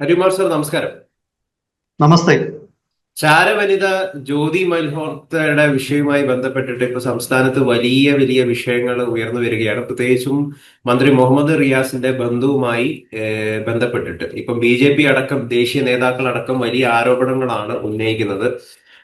Harikumar sir നമസ്കാരം. നമസ്തേ. ചാരവനിത ജ്യോതി മൽഹോത്രയുടെ വിഷയവുമായി ബന്ധപ്പെട്ടിട്ട് ഇപ്പൊ സംസ്ഥാനത്ത് വലിയ വലിയ വിഷയങ്ങൾ ഉയർന്നു വരികയാണ്. പ്രത്യേകിച്ചും മന്ത്രി മുഹമ്മദ് റിയാസിന്റെ ബന്ധുവുമായി ബന്ധപ്പെട്ടിട്ട്. ഇപ്പം ബി ജെ പി അടക്കം ദേശീയ നേതാക്കൾ അടക്കം വലിയ ആരോപണങ്ങളാണ് ഉന്നയിക്കുന്നത്.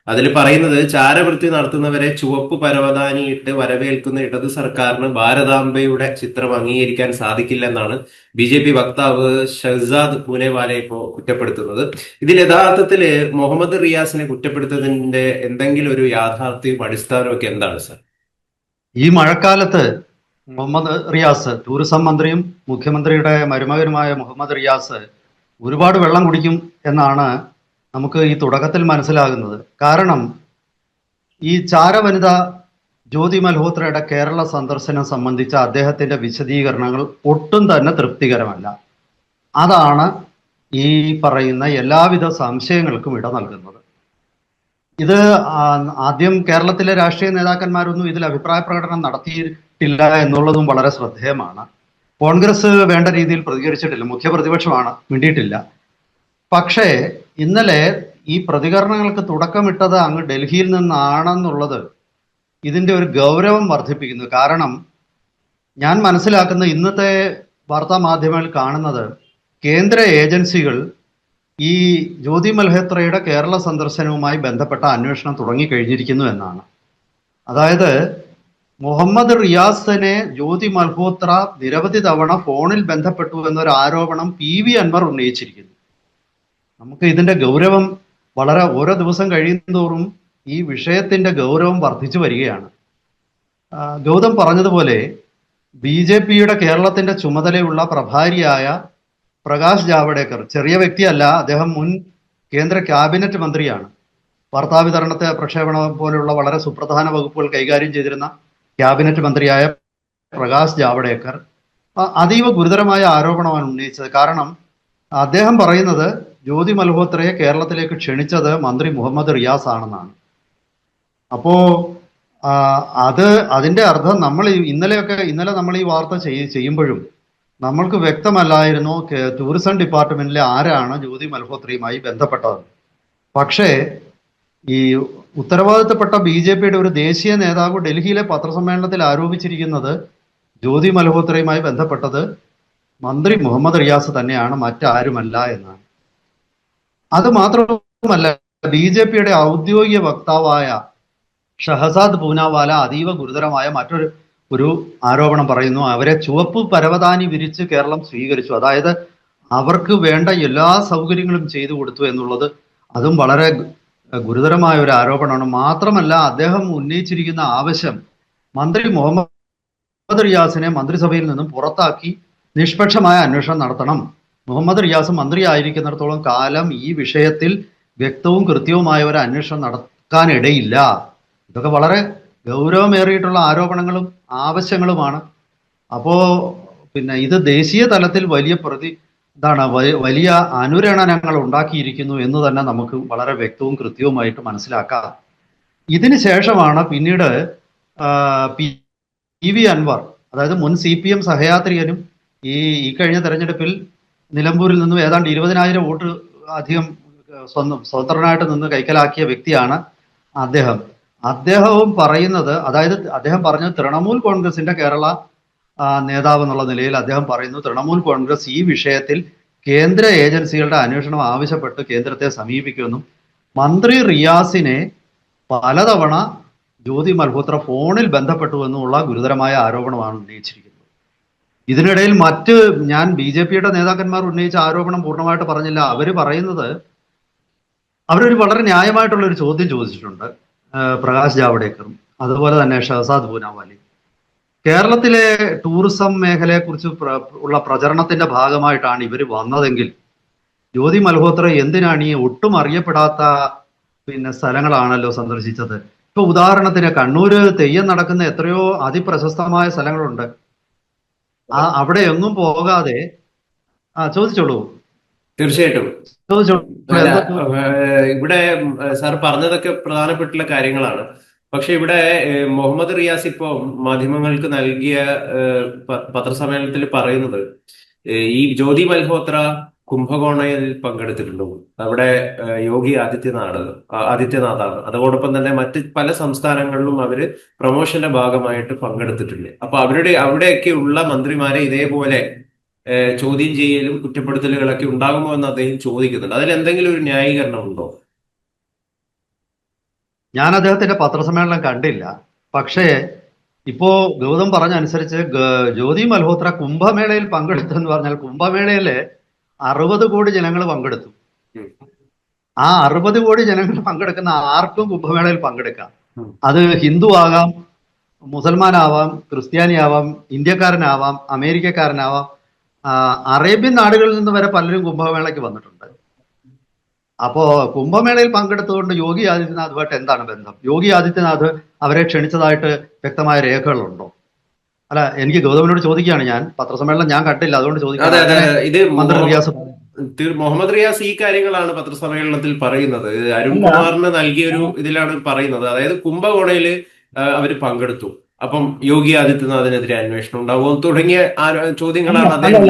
അതിൽ പറയുന്നത് ചാരവൃത്തി നടത്തുന്നവരെ ചുവപ്പ് പരവതാനിയിട്ട് വരവേൽക്കുന്ന ഇടത് സർക്കാരിന് ഭാരതാംബയുടെ ചിത്രം അംഗീകരിക്കാൻ സാധിക്കില്ലെന്നാണ് ബി ജെ പി വക്താവ് ഷഹസാദ് പൂനെവാലെ ഇപ്പോ കുറ്റപ്പെടുത്തുന്നത്. ഇതിൽ യഥാർത്ഥത്തിൽ മുഹമ്മദ് റിയാസിനെ കുറ്റപ്പെടുത്തുന്നതിന്റെ എന്തെങ്കിലും ഒരു യാഥാർത്ഥ്യവും അടിസ്ഥാനമൊക്കെ എന്താണ് സർ? ഈ മഴക്കാലത്ത് മുഹമ്മദ് റിയാസ് ടൂറിസം മന്ത്രിയും മുഖ്യമന്ത്രിയുടെ മരുമകനുമായ മുഹമ്മദ് റിയാസ് ഒരുപാട് വെള്ളം കുടിക്കും എന്നാണ് നമുക്ക് ഈ തുടക്കത്തിൽ മനസ്സിലാകുന്നത്. കാരണം ഈ ചാരവനിത ജ്യോതി മൽഹോത്രയുടെ കേരള സന്ദർശനം സംബന്ധിച്ച അദ്ദേഹത്തിന്റെ വിശദീകരണങ്ങൾ ഒട്ടും തന്നെ തൃപ്തികരമല്ല. അതാണ് ഈ പറയുന്ന എല്ലാവിധ സംശയങ്ങൾക്കും ഇട നൽകുന്നത്. ഇത് ആദ്യം കേരളത്തിലെ രാഷ്ട്രീയ നേതാക്കന്മാരൊന്നും ഇതിൽ അഭിപ്രായ പ്രകടനം നടത്തിയിട്ടില്ല എന്നുള്ളതും വളരെ ശ്രദ്ധേയമാണ്. കോൺഗ്രസ് വേണ്ട രീതിയിൽ പ്രതികരിച്ചിട്ടില്ല മുഖ്യപ്രതിപക്ഷമാണ് മിണ്ടിയിട്ടില്ല. പക്ഷേ ഇന്നലെ ഈ പ്രതികരണങ്ങൾക്ക് തുടക്കമിട്ടത് അങ്ങ് ഡൽഹിയിൽ നിന്നാണെന്നുള്ളത് ഇതിന്റെ ഒരു ഗൗരവം വർദ്ധിപ്പിക്കുന്നു. കാരണം ഞാൻ മനസ്സിലാക്കുന്ന ഇന്നത്തെ വാർത്താ മാധ്യമങ്ങളിൽ കാണുന്നത് കേന്ദ്ര ഏജൻസികൾ ഈ ജ്യോതി മൽഹോത്രയുടെ കേരള സന്ദർശനവുമായി ബന്ധപ്പെട്ട അന്വേഷണം തുടങ്ങിക്കഴിഞ്ഞിരിക്കുന്നു എന്നാണ്. അതായത് മുഹമ്മദ് റിയാസിനെ ജ്യോതി മൽഹോത്ര നിരവധി തവണ ഫോണിൽ ബന്ധപ്പെട്ടു എന്നൊരു ആരോപണം പി വി അൻവർ ഉന്നയിച്ചിരിക്കുന്നു. നമുക്ക് ഇതിന്റെ ഗൗരവം വളരെ ഓരോ ദിവസം കഴിയുന്തോറും ഈ വിഷയത്തിന്റെ ഗൗരവം വർദ്ധിച്ചു വരികയാണ്. ഗൗതം പറഞ്ഞതുപോലെ ബി ജെ പിയുടെ കേരളത്തിന്റെ ചുമതലയുള്ള പ്രഭാരിയായ പ്രകാശ് ജാവ്ദേക്കർ ചെറിയ വ്യക്തിയല്ല അദ്ദേഹം മുൻ കേന്ദ്ര ക്യാബിനറ്റ് മന്ത്രിയാണ്. വാർത്താവിതരണത്തെ പ്രക്ഷേപണം പോലെയുള്ള വളരെ സുപ്രധാന വകുപ്പുകൾ കൈകാര്യം ചെയ്തിരുന്ന ക്യാബിനറ്റ് മന്ത്രിയായ പ്രകാശ് ജാവ്ദേക്കർ. അതീവ ഗുരുതരമായ ആരോപണമാണ് ഉന്നയിച്ചത്. കാരണം അദ്ദേഹം പറയുന്നത് ജ്യോതി മൽഹോത്രയെ കേരളത്തിലേക്ക് ക്ഷണിച്ചത് മന്ത്രി മുഹമ്മദ് റിയാസ് ആണെന്നാണ്. അപ്പോ അത് അതിന്റെ അർത്ഥം നമ്മൾ ഇന്നലെയൊക്കെ ഇന്നലെ നമ്മൾ ഈ വാർത്ത ചെയ്- ചെയ്യുമ്പോഴും നമ്മൾക്ക് വ്യക്തമല്ലായിരുന്നു ടൂറിസം ഡിപ്പാർട്ട്മെന്റിലെ ആരാണ് ജ്യോതി മൽഹോത്രയുമായി ബന്ധപ്പെട്ടത് പക്ഷേ ഈ ഉത്തരവാദിത്തപ്പെട്ട ബി ജെ പിയുടെ ഒരു ദേശീയ നേതാവ് ഡൽഹിയിലെ പത്രസമ്മേളനത്തിൽ ആരോപിച്ചിരിക്കുന്നത് ജ്യോതി മൽഹോത്രയുമായി ബന്ധപ്പെട്ടത് മന്ത്രി മുഹമ്മദ് റിയാസ് തന്നെയാണ് മറ്റാരുമല്ല എന്നാണ്. അത് മാത്രമല്ല ബി ജെ പിയുടെ ഔദ്യോഗിക വക്താവായ ഷഹസാദ് പൂനാവാല അതീവ ഗുരുതരമായ മറ്റൊരു ഒരു ആരോപണം പറയുന്നു. അവരെ ചുവപ്പ് പരവതാനി വിരിച്ച് കേരളം സ്വീകരിച്ചു. അതായത് അവർക്ക് വേണ്ട എല്ലാ സൗകര്യങ്ങളും ചെയ്തു കൊടുത്തു എന്നുള്ളത് അതും വളരെ ഗുരുതരമായ ഒരു ആരോപണമാണ്. മാത്രമല്ല അദ്ദേഹം ഉന്നയിച്ചിരിക്കുന്ന ആവശ്യം മന്ത്രി മുഹമ്മദ് റിയാസിനെ മന്ത്രിസഭയിൽ നിന്നും പുറത്താക്കി നിഷ്പക്ഷമായ അന്വേഷണം നടത്തണം. മുഹമ്മദ് റിയാസ് മന്ത്രി ആയിരിക്കുന്നിടത്തോളം കാലം ഈ വിഷയത്തിൽ വ്യക്തവും കൃത്യവുമായ ഒരു അന്വേഷണം നടക്കാനിടയില്ല. ഇതൊക്കെ വളരെ ഗൗരവമേറിയിട്ടുള്ള ആരോപണങ്ങളും ആവശ്യങ്ങളുമാണ്. അപ്പോ പിന്നെ ഇത് ദേശീയ തലത്തിൽ വലിയ പ്രതി എന്താണ് വലിയ അനുരണനങ്ങൾ ഉണ്ടാക്കിയിരിക്കുന്നു എന്ന് തന്നെ നമുക്ക് വളരെ വ്യക്തവും കൃത്യവുമായിട്ട് മനസ്സിലാക്കാം. ഇതിന് ശേഷമാണ് പിന്നീട് പി വി അൻവർ അതായത് മുൻ സി പി എം സഹയാത്രികനും ഈ ഈ കഴിഞ്ഞ തെരഞ്ഞെടുപ്പിൽ നിലമ്പൂരിൽ നിന്നും ഏതാണ്ട് ഇരുപതിനായിരം വോട്ട് അധികം സ്വന്തം സ്വതന്ത്രനായിട്ട് നിന്ന് കൈക്കലാക്കിയ വ്യക്തിയാണ് അദ്ദേഹം. അദ്ദേഹവും പറയുന്നത് അതായത് അദ്ദേഹം പറഞ്ഞത് തൃണമൂൽ കോൺഗ്രസിന്റെ കേരള നേതാവ് എന്നുള്ള നിലയിൽ അദ്ദേഹം പറയുന്നു തൃണമൂൽ കോൺഗ്രസ് ഈ വിഷയത്തിൽ കേന്ദ്ര ഏജൻസികളുടെ അന്വേഷണം ആവശ്യപ്പെട്ട് കേന്ദ്രത്തെ സമീപിക്കുമെന്നും മന്ത്രി റിയാസിനെ പലതവണ ജ്യോതി മൽഹോത്ര ഫോണിൽ ബന്ധപ്പെട്ടു എന്നുള്ള ഗുരുതരമായ ആരോപണമാണ് ഉന്നയിച്ചിരിക്കുന്നത്. ഇതിനിടയിൽ മറ്റ് ഞാൻ ബി ജെ പിയുടെ നേതാക്കന്മാർ ഉന്നയിച്ച ആരോപണം പൂർണമായിട്ട് പറഞ്ഞില്ല. അവർ പറയുന്നത് അവരൊരു വളരെ ന്യായമായിട്ടുള്ള ഒരു ചോദ്യം ചോദിച്ചിട്ടുണ്ട് പ്രകാശ് ജാവ്ദേക്കറും അതുപോലെ തന്നെ ഷഹസാദ് പൂനാവാലി കേരളത്തിലെ ടൂറിസം മേഖലയെക്കുറിച്ച് ഉള്ള പ്രചരണത്തിന്റെ ഭാഗമായിട്ടാണ് ഇവർ വന്നതെങ്കിൽ ജ്യോതി മൽഹോത്ര എന്തിനാണ് ഈ ഒട്ടും അറിയപ്പെടാത്ത പിന്നെ സ്ഥലങ്ങളാണല്ലോ സന്ദർശിച്ചത്? ഇപ്പൊ ഉദാഹരണത്തിന് കണ്ണൂര് തെയ്യം നടക്കുന്ന എത്രയോ അതിപ്രശസ്തമായ സ്ഥലങ്ങളുണ്ട്. ആ അവിടെ എങ്ങും പോകാതെ ആ ചോദിച്ചോളൂ. തീർച്ചയായിട്ടും. ഇവിടെ സാർ പറഞ്ഞതൊക്കെ പ്രധാനപ്പെട്ടുള്ള കാര്യങ്ങളാണ്. പക്ഷെ ഇവിടെ മുഹമ്മദ് റിയാസ് ഇപ്പോ മാധ്യമങ്ങൾക്ക് നൽകിയ പത്രസമ്മേളനത്തിൽ പറയുന്നത് ഈ ജ്യോതി മൽഹോത്ര കുംഭകോണയിൽ പങ്കെടുത്തിട്ടുണ്ടോ. അവിടെ യോഗി ആദിത്യനാഥ് ആദിത്യനാഥാണ്. അതോടൊപ്പം തന്നെ മറ്റ് പല സംസ്ഥാനങ്ങളിലും അവർ പ്രൊമോഷന്റെ ഭാഗമായിട്ട് പങ്കെടുത്തിട്ടുണ്ട്. അപ്പൊ അവരുടെ അവിടെയൊക്കെ ഉള്ള മന്ത്രിമാരെ ഇതേപോലെ ചോദ്യം ചെയ്യലും കുറ്റപ്പെടുത്തലുകളൊക്കെ ഉണ്ടാകുമോ എന്ന് അദ്ദേഹം ചോദിക്കുന്നുണ്ട്. അതിൽ എന്തെങ്കിലും ഒരു ന്യായീകരണം ഉണ്ടോ? ഞാൻ അദ്ദേഹത്തിന്റെ പത്രസമ്മേളനം കണ്ടില്ല. പക്ഷേ ഇപ്പോ ഗൗതം പറഞ്ഞ അനുസരിച്ച് ജ്യോതി മൽഹോത്ര കുംഭമേളയിൽ പങ്കെടുത്തു എന്ന് പറഞ്ഞാൽ കുംഭമേളയിൽ അറുപത് കോടി ജനങ്ങൾ പങ്കെടുത്തു. ആ അറുപത് കോടി ജനങ്ങൾ പങ്കെടുക്കുന്ന ആർക്കും കുംഭമേളയിൽ പങ്കെടുക്കാം. അത് ഹിന്ദു ആകാം മുസൽമാനാവാം ക്രിസ്ത്യാനിയാവാം ഇന്ത്യക്കാരനാവാം അമേരിക്കക്കാരനാവാം അറേബ്യൻ നാടുകളിൽ നിന്ന് വരെ പലരും കുംഭമേളയ്ക്ക് വന്നിട്ടുണ്ട്. അപ്പോ കുംഭമേളയിൽ പങ്കെടുത്തുകൊണ്ട് യോഗി ആദിത്യനാഥുമായിട്ട് എന്താണ് ബന്ധം? യോഗി ആദിത്യനാഥ് അവരെ ക്ഷണിച്ചതായിട്ട് വ്യക്തമായ രേഖകളുണ്ടോ? അല്ല എനിക്ക് ഗൗതമിനോട് ചോദിക്കുകയാണ് ഞാൻ. പത്രസമ്മേളനം ഞാൻ കണ്ടില്ല അതുകൊണ്ട് അതെ അതെ ചോദിക്കാം ഇത് മന്ത്രി മുഹമ്മദ് റിയാസ് മുഹമ്മദ് റിയാസ് ഈ കാര്യങ്ങളാണ് പത്രസമ്മേളനത്തിൽ പറയുന്നത്. അരുൺ അരുൺകുമാറിന് നൽകിയൊരു ഇതിലാണ് പറയുന്നത്. അതായത് കുംഭകോണയിൽ അവർ അവർ പങ്കെടുത്തു. അപ്പം യോഗി ആദിത്യനാഥിനെതിരെ അന്വേഷണം ഉണ്ടാവും തുടങ്ങിയ ആ- ചോദ്യങ്ങളാണ് അദ്ദേഹം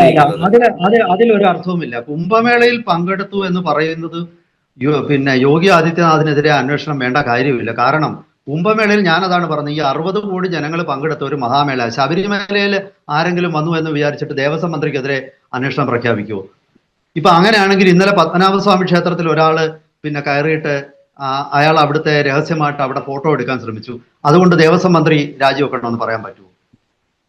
അതിൽ അതിൽ അതിലൊരു അർത്ഥവുമില്ല. കുംഭമേളയിൽ പങ്കെടുത്തു എന്ന് പറയുന്നത് പിന്നെ യോഗി ആദിത്യനാഥിനെതിരെ അന്വേഷണം വേണ്ട കാര്യമില്ല. കാരണം കുംഭമേളയിൽ ഞാൻ അതാണ് പറഞ്ഞത്. ഈ അറുപത് കോടി ജനങ്ങൾ പങ്കെടുത്ത ഒരു മഹാമേള. ശബരിമലയിൽ ആരെങ്കിലും വന്നു എന്ന് വിചാരിച്ചിട്ട് ദേവസ്വം മന്ത്രിക്കെതിരെ അന്വേഷണം പ്രഖ്യാപിക്കുമോ ഇപ്പൊ അങ്ങനെയാണെങ്കിൽ ഇന്നലെ പത്മനാഭസ്വാമി ക്ഷേത്രത്തിൽ ഒരാൾ പിന്നെ കയറിയിട്ട് അയാൾ അവിടുത്തെ രഹസ്യമായിട്ട് അവിടെ ഫോട്ടോ എടുക്കാൻ ശ്രമിച്ചു. അതുകൊണ്ട് ദേവസ്വം മന്ത്രി രാജിവെക്കണമെന്ന് പറയാൻ പറ്റുമോ?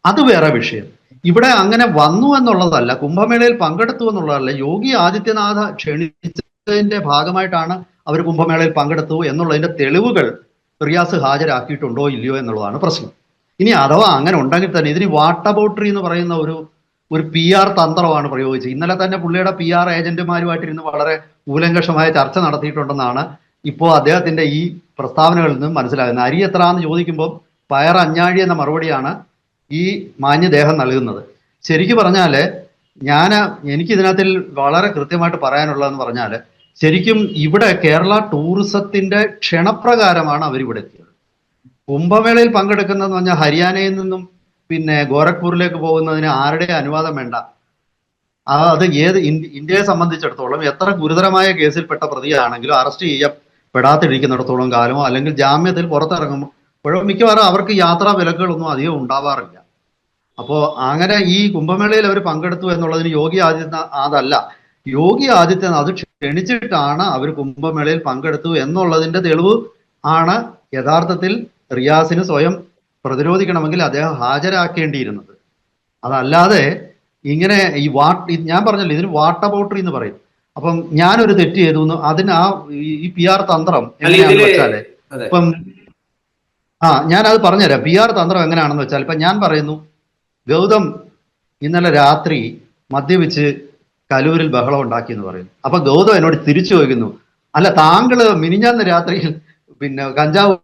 അത് വേറെ വിഷയം. ഇവിടെ അങ്ങനെ വന്നു എന്നുള്ളതല്ല കുംഭമേളയിൽ പങ്കെടുത്തു എന്നുള്ളതല്ല. യോഗി ആദിത്യനാഥ ക്ഷണിച്ചതിന്റെ ഭാഗമായിട്ടാണ് അവർ കുംഭമേളയിൽ പങ്കെടുത്തു എന്നുള്ളതിന്റെ തെളിവുകൾ റിയാസ് ഹാജരാക്കിയിട്ടുണ്ടോ ഇല്ലയോ എന്നുള്ളതാണ് പ്രശ്നം. ഇനി അഥവാ അങ്ങനെ ഉണ്ടെങ്കിൽ തന്നെ ഇതിന് വാട്ടബൌട്ടറി എന്ന് പറയുന്ന ഒരു ഒരു പി ആർ തന്ത്രമാണ് പ്രയോഗിച്ചത്. ഇന്നലെ തന്നെ പുള്ളിയുടെ പി ആർ ഏജന്റുമാരുമായിട്ടിരുന്ന് വളരെ കൂലങ്കഷമായ ചർച്ച നടത്തിയിട്ടുണ്ടെന്നാണ് ഇപ്പോൾ അദ്ദേഹത്തിന്റെ ഈ പ്രസ്താവനകളിൽ നിന്നും മനസ്സിലാകുന്നത്. അരി എത്രാന്ന് ചോദിക്കുമ്പോൾ പയർ അഞ്ഞാഴി എന്ന മറുപടിയാണ് ഈ മാന്യദേഹം നൽകുന്നത്. ശരിക്കു പറഞ്ഞാൽ ഞാൻ എനിക്ക് ഇതിനകത്തിൽ വളരെ കൃത്യമായിട്ട് പറയാനുള്ളതെന്ന് പറഞ്ഞാൽ ശരിക്കും ഇവിടെ കേരള ടൂറിസത്തിന്റെ ക്ഷണപ്രകാരമാണ് അവർ എത്തിയത്. കുംഭമേളയിൽ പങ്കെടുക്കുന്നതെന്ന് പറഞ്ഞാൽ ഹരിയാനയിൽ നിന്നും പിന്നെ ഗോരഖ്പൂരിലേക്ക് പോകുന്നതിന് ആരുടെ അനുവാദം വേണ്ട. അത് ഏത് ഇന്ത്യയെ സംബന്ധിച്ചിടത്തോളം എത്ര ഗുരുതരമായ കേസിൽപ്പെട്ട പ്രതിയാണെങ്കിലും അറസ്റ്റ് ചെയ്യപ്പെടാത്തിരിക്കുന്നിടത്തോളം കാലമോ അല്ലെങ്കിൽ ജാമ്യത്തിൽ പുറത്തിറങ്ങുമ്പോൾ മിക്കവാറും അവർക്ക് യാത്രാ വിലക്കുകളൊന്നും അധികം ഉണ്ടാവാറില്ല. അപ്പോൾ അങ്ങനെ ഈ കുംഭമേളയിൽ അവർ പങ്കെടുത്തു എന്നുള്ളതിന് യോഗി ആദിത്യനാഥ് അതല്ല. യോഗി ആദിത്യനാഥ് ക്ഷണിച്ചിട്ടാണ് അവർ കുംഭമേളയിൽ പങ്കെടുത്തു എന്നുള്ളതിന്റെ തെളിവ് ആണ് യഥാർത്ഥത്തിൽ റിയാസിന് സ്വയം പ്രതിരോധിക്കണമെങ്കിൽ അദ്ദേഹം ഹാജരാക്കേണ്ടിയിരുന്നത്. അതല്ലാതെ ഇങ്ങനെ ഈ വാട്ട് ഞാൻ പറഞ്ഞല്ലോ ഇതിന് വാട്ടബൌട്ടറി എന്ന് പറയും. അപ്പം ഞാനൊരു തെറ്റ് ചെയ്തു എന്ന് അതിന് ആ ഈ പി ആർ തന്ത്രം എങ്ങനെയാണെന്ന് വെച്ചാൽ ഇപ്പം ആ ഞാൻ അത് പറഞ്ഞുതരാം. പി ആർ തന്ത്രം എങ്ങനെയാണെന്ന് വെച്ചാൽ ഇപ്പൊ ഞാൻ പറയുന്നു ഗൗതം ഇന്നലെ രാത്രി മദ്യപിച്ച് കലൂരിൽ ബഹളം ഉണ്ടാക്കി എന്ന് പറയുന്നു. അപ്പൊ ഗൗതം എന്നോട് തിരിച്ചു ചോദിക്കുന്നു അല്ല താങ്കൾ മിനിഞ്ഞാന്ന് രാത്രിയിൽ പിന്നെ കഞ്ചാവ്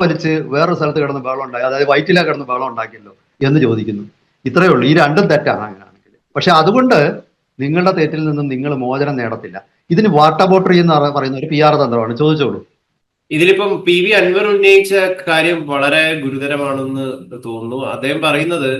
വലിച്ച് വേറെ സ്ഥലത്ത് കിടന്ന് ബഹളം ഉണ്ടാക്കി അതായത് വൈറ്റില കിടന്ന് ബഹളം ഉണ്ടാക്കിയല്ലോ? എന്ന് ചോദിക്കുന്നു. ഇത്രയേ ഉള്ളൂ. ഈ രണ്ടും തെറ്റാണ് അങ്ങനെയാണെങ്കിൽ. പക്ഷെ അതുകൊണ്ട് നിങ്ങളുടെ തെറ്റിൽ നിന്നും നിങ്ങൾ മോചനം നേടത്തില്ല. ഇതിന് വാട്ടർ ബോട്ടറി എന്ന് പറ- പറയുന്ന ഒരു പി ആർ തന്ത്രമാണ്. ചോദിച്ചോളൂ. ഇതിലിപ്പം പി വി അൻവർ ഉന്നയിച്ച കാര്യം വളരെ ഗുരുതരമാണെന്ന് തോന്നുന്നു. അദ്ദേഹം പറയുന്നത്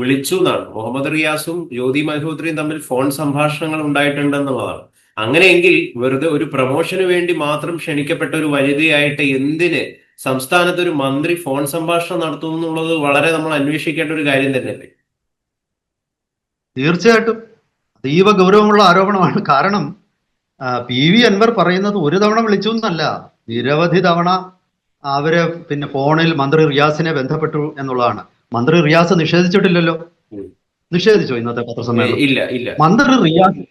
വിളിച്ചു എന്നാണ്. മുഹമ്മദ് റിയാസും ജ്യോതി മൽഹോത്രയും തമ്മിൽ ഫോൺ സംഭാഷണങ്ങൾ ഉണ്ടായിട്ടുണ്ടെന്നുള്ളതാണ്. അങ്ങനെയെങ്കിൽ വെറുതെ ഒരു പ്രൊമോഷന് വേണ്ടി മാത്രം ക്ഷണിക്കപ്പെട്ട ഒരു വനിതയായിട്ട് എന്തിന് സംസ്ഥാനത്ത് ഒരു മന്ത്രി ഫോൺ സംഭാഷണം നടത്തുന്നു എന്നുള്ളത് വളരെ നമ്മൾ അന്വേഷിക്കേണ്ട ഒരു കാര്യം തന്നെയല്ലേ? തീർച്ചയായിട്ടും. അതീവ ഗൗരവമുള്ള ആരോപണമാണ്. കാരണം പി വി അൻവർ പറയുന്നത് ഒരു തവണ വിളിച്ചു എന്നല്ല. നിരവധി തവണ അവരെ പിന്നെ ഫോണിൽ മന്ത്രി റിയാസിനെ ബന്ധപ്പെട്ടു എന്നുള്ളതാണ്. മന്ത്രി റിയാസ് നിഷേധിച്ചിട്ടില്ലല്ലോ. നിഷേധിച്ചോ ഇന്നത്തെ പത്രസമ്മേളനം? ഇല്ല ഇല്ല. മന്ത്രി റിയാസ്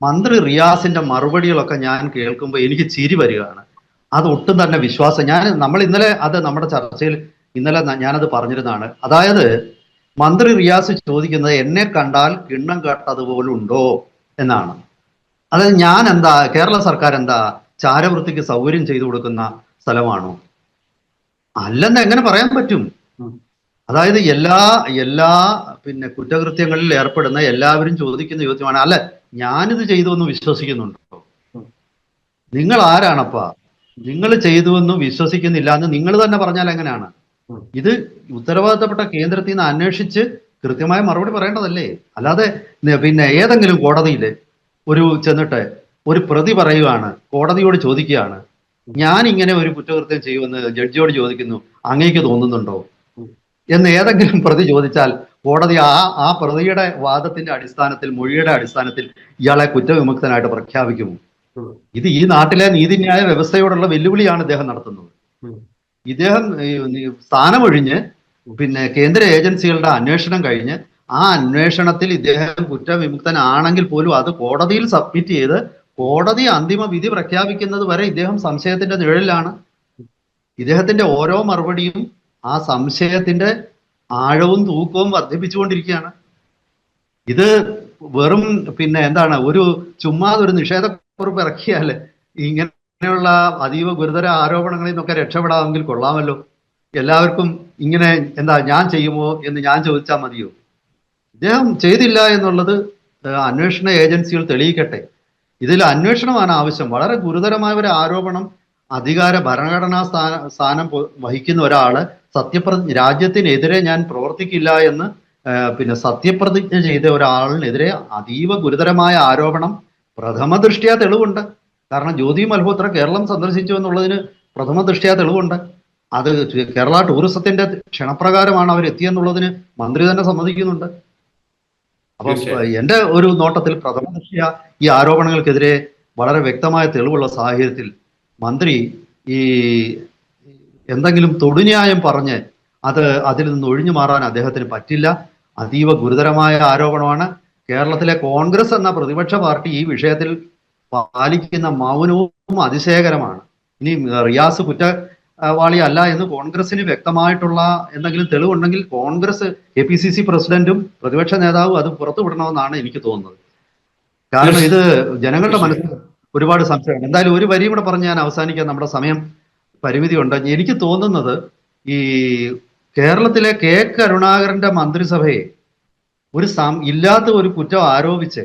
മന്ത്രി റിയാസിന്റെ മറുപടികളൊക്കെ ഞാൻ കേൾക്കുമ്പോൾ എനിക്ക് ചിരി വരികയാണ്. അത് ഒട്ടും തന്നെ വിശ്വാസം. ഞാൻ നമ്മൾ ഇന്നലെ അത് നമ്മുടെ ചർച്ചയിൽ ഇന്നലെ ഞാനത് പറഞ്ഞിരുന്നതാണ്. അതായത് മന്ത്രി റിയാസ് ചോദിക്കുന്നത് എന്നെ കണ്ടാൽ കിണ്ണം കേട്ടതുപോലുണ്ടോ എന്നാണ്. അതായത് ഞാൻ എന്താ കേരള സർക്കാർ എന്താ ചാരവൃത്തിക്ക് സൗകര്യം ചെയ്തു കൊടുക്കുന്ന സ്ഥലമാണോ? അല്ലെന്ന് എങ്ങനെ പറയാൻ പറ്റും? അതായത് എല്ലാ എല്ലാ പിന്നെ കുറ്റകൃത്യങ്ങളിൽ ഏർപ്പെടുന്ന എല്ലാവരും ചോദിക്കുന്ന ചോദ്യമാണ് അല്ല ഞാനിത് ചെയ്തു എന്ന് വിശ്വസിക്കുന്നുണ്ടോ നിങ്ങൾ ആരാണപ്പാ? നിങ്ങൾ ചെയ്തു എന്ന് വിശ്വസിക്കുന്നില്ല എന്ന് നിങ്ങൾ തന്നെ പറഞ്ഞാൽ എങ്ങനെയാണ്? ഇത് ഉത്തരവാദിത്തപ്പെട്ട കേന്ദ്രത്തിൽ നിന്ന് അന്വേഷിച്ച് കൃത്യമായ മറുപടി പറയേണ്ടതല്ലേ? അല്ലാതെ പിന്നെ ഏതെങ്കിലും കോടതിയിൽ ഒരു ചെന്നിട്ട് ഒരു പ്രതി പറയുകയാണ് കോടതിയോട് ചോദിക്കുകയാണ്. ഞാൻ ഇങ്ങനെ ഒരു കുറ്റകൃത്യം ചെയ്യുമെന്ന് ജഡ്ജിയോട് ചോദിക്കുന്നു അങ്ങേക്ക് തോന്നുന്നുണ്ടോ? എന്ന് ഏതെങ്കിലും പ്രതി ചോദിച്ചാൽ കോടതി ആ ആ പ്രതിയുടെ വാദത്തിന്റെ അടിസ്ഥാനത്തിൽ മൊഴിയുടെ അടിസ്ഥാനത്തിൽ ഇയാളെ കുറ്റവിമുക്തനായിട്ട് പ്രഖ്യാപിക്കും. ഇത് ഈ നാട്ടിലെ നീതിന്യായ വ്യവസ്ഥയോടുള്ള വെല്ലുവിളിയാണ് ഇദ്ദേഹം നടത്തുന്നത്. ഇദ്ദേഹം സ്ഥാനമൊഴിഞ്ഞ് പിന്നെ കേന്ദ്ര ഏജൻസികളുടെ അന്വേഷണം കഴിഞ്ഞ് ആ അന്വേഷണത്തിൽ ഇദ്ദേഹം കുറ്റവിമുക്തനാണെങ്കിൽ പോലും അത് കോടതിയിൽ സബ്മിറ്റ് ചെയ്ത് കോടതി അന്തിമ വിധി പ്രഖ്യാപിക്കുന്നത് വരെ ഇദ്ദേഹം സംശയത്തിന്റെ നിഴലിലാണ്. ഇദ്ദേഹത്തിന്റെ ഓരോ മറുപടിയും ആ സംശയത്തിന്റെ ആഴവും തൂക്കവും വർദ്ധിപ്പിച്ചുകൊണ്ടിരിക്കുകയാണ്. ഇത് വെറും പിന്നെ എന്താണ് ഒരു ചുമ്മാതെ ഒരു നിഷേധക്കുറിപ്പ് ഇറക്കിയാൽ ഇങ്ങനെയുള്ള അതീവ ഗുരുതര ആരോപണങ്ങളിൽ നിന്നൊക്കെ രക്ഷപ്പെടാമെങ്കിൽ കൊള്ളാമല്ലോ. എല്ലാവർക്കും ഇങ്ങനെ എന്താ ഞാൻ ചെയ്യുമോ എന്ന് ഞാൻ ചോദിച്ചാൽ മതിയോ? ഇദ്ദേഹം ചെയ്തില്ല എന്നുള്ളത് അന്വേഷണ ഏജൻസികൾ തെളിയിക്കട്ടെ. ഇതിൽ അന്വേഷണമാണ് ആവശ്യം. വളരെ ഗുരുതരമായ ഒരു ആരോപണം അധികാര ഭരണഘടനാ സ്ഥാന സ്ഥാനം വഹിക്കുന്ന ഒരാൾ സത്യപ്രതിജ്ഞ രാജ്യത്തിനെതിരെ ഞാൻ പ്രവർത്തിക്കില്ല എന്ന് പിന്നെ സത്യപ്രതിജ്ഞ ചെയ്ത ഒരാളിനെതിരെ അതീവ ഗുരുതരമായ ആരോപണം. പ്രഥമ ദൃഷ്ട്യാ തെളിവുണ്ട്. കാരണം ജ്യോതി മൽഹോത്ര കേരളം സന്ദർശിച്ചു എന്നുള്ളതിന് പ്രഥമ ദൃഷ്ട്യാ തെളിവുണ്ട്. അത് കേരള ടൂറിസത്തിന്റെ ക്ഷണപ്രകാരമാണ് അവർ എത്തിയെന്നുള്ളതിന് മന്ത്രി തന്നെ സമ്മതിക്കുന്നുണ്ട്. അപ്പം. എന്റെ ഒരു നോട്ടത്തിൽ പ്രഥമ ദൃഷ്ട്യ ഈ ആരോപണങ്ങൾക്കെതിരെ വളരെ വ്യക്തമായ തെളിവുള്ള സാഹചര്യത്തിൽ മന്ത്രി ഈ എന്തെങ്കിലും തൊടുന്യായം പറഞ്ഞ് അത് അതിൽ നിന്ന് ഒഴിഞ്ഞു മാറാൻ അദ്ദേഹത്തിന് പറ്റില്ല. അതീവ ഗുരുതരമായ ആരോപണമാണ്. കേരളത്തിലെ കോൺഗ്രസ് എന്ന പ്രതിപക്ഷ പാർട്ടി ഈ വിഷയത്തിൽ പാലിക്കുന്ന മൗനവും അതിശയകരമാണ്. ഇനി റിയാസ് കുറ്റവാളി അല്ല എന്ന് കോൺഗ്രസിന് വ്യക്തമായിട്ടുള്ള എന്തെങ്കിലും തെളിവുണ്ടെങ്കിൽ Congress A P C C പ്രസിഡന്റും പ്രതിപക്ഷ നേതാവും അത് പുറത്തു വിടണമെന്നാണ് എനിക്ക് തോന്നുന്നത്. കാരണം ഇത് ജനങ്ങളുടെ മനസ്സിൽ ഒരുപാട് സംശയമാണ് എന്തായാലും ഒരു വരിയും കൂടെ പറഞ്ഞ് ഞാൻ അവസാനിക്കാൻ നമ്മുടെ സമയം പരിമിതി ഉണ്ട് എനിക്ക് തോന്നുന്നത് ഈ കേരളത്തിലെ കെ കരുണാകരന്റെ മന്ത്രിസഭയെ ഒരു സം ഇല്ലാത്ത ഒരു കുറ്റം ആരോപിച്ച്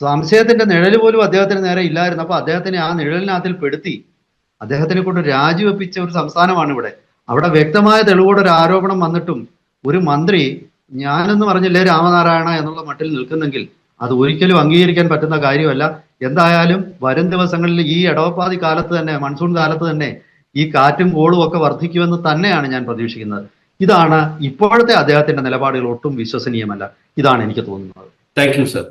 സംശയത്തിന്റെ നിഴൽ പോലും അദ്ദേഹത്തിന് നേരെ ഇല്ലായിരുന്നു. അപ്പൊ അദ്ദേഹത്തിനെ ആ നിഴലിനകത്തിൽ പെടുത്തി അദ്ദേഹത്തിനെ കൊണ്ട് രാജിവെപ്പിച്ച ഒരു സംസ്ഥാനമാണ് ഇവിടെ. അവിടെ വ്യക്തമായ തെളിവോടെ ഒരു ആരോപണം വന്നിട്ടും ഒരു മന്ത്രി ഞാനെന്ന് പറഞ്ഞില്ലേ രാമനാരായണ എന്നുള്ള മട്ടിൽ നിൽക്കുന്നെങ്കിൽ അത് ഒരിക്കലും അംഗീകരിക്കാൻ പറ്റുന്ന കാര്യമല്ല. എന്തായാലും വരും ദിവസങ്ങളിൽ ഈ ഇടവപ്പാതി കാലത്ത് തന്നെ മൺസൂൺ കാലത്ത് തന്നെ ഈ കാറ്റും കോളും ഒക്കെ വർദ്ധിക്കുമെന്ന് തന്നെയാണ് ഞാൻ പ്രതീക്ഷിക്കുന്നത്. ഇതാണ് ഇപ്പോഴത്തെ അദ്ദേഹത്തിന്റെ നിലപാടുകൾ ഒട്ടും വിശ്വസനീയമല്ല. ഇതാണ് എനിക്ക് തോന്നുന്നത്. Thank you sir